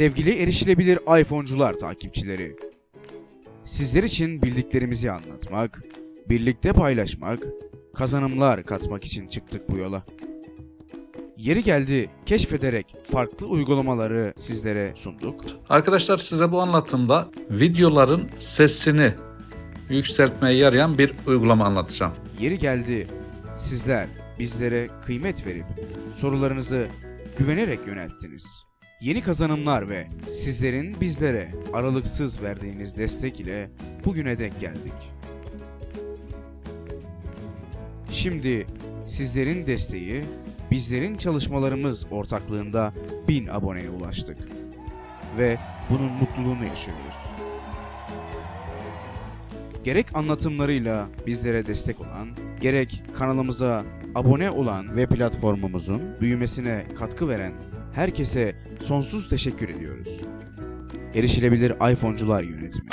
Sevgili erişilebilir iPhone'cular takipçileri. Sizler için bildiklerimizi anlatmak, birlikte paylaşmak, kazanımlar katmak için çıktık bu yola. Yeri geldi keşfederek farklı uygulamaları sizlere sunduk. Arkadaşlar size bu anlatımda videoların sesini yükseltmeye yarayan bir uygulama anlatacağım. Yeri geldi sizler bizlere kıymet verip sorularınızı güvenerek yönelttiniz. Yeni kazanımlar ve sizlerin bizlere aralıksız verdiğiniz destek ile bugüne dek geldik. Şimdi sizlerin desteği, bizlerin çalışmalarımız ortaklığında 1000 aboneye ulaştık. Ve bunun mutluluğunu yaşıyoruz. Gerek anlatımlarıyla bizlere destek olan, gerek kanalımıza abone olan ve platformumuzun büyümesine katkı veren herkese sonsuz teşekkür ediyoruz. Erişilebilir iPhone'cular yönetimi.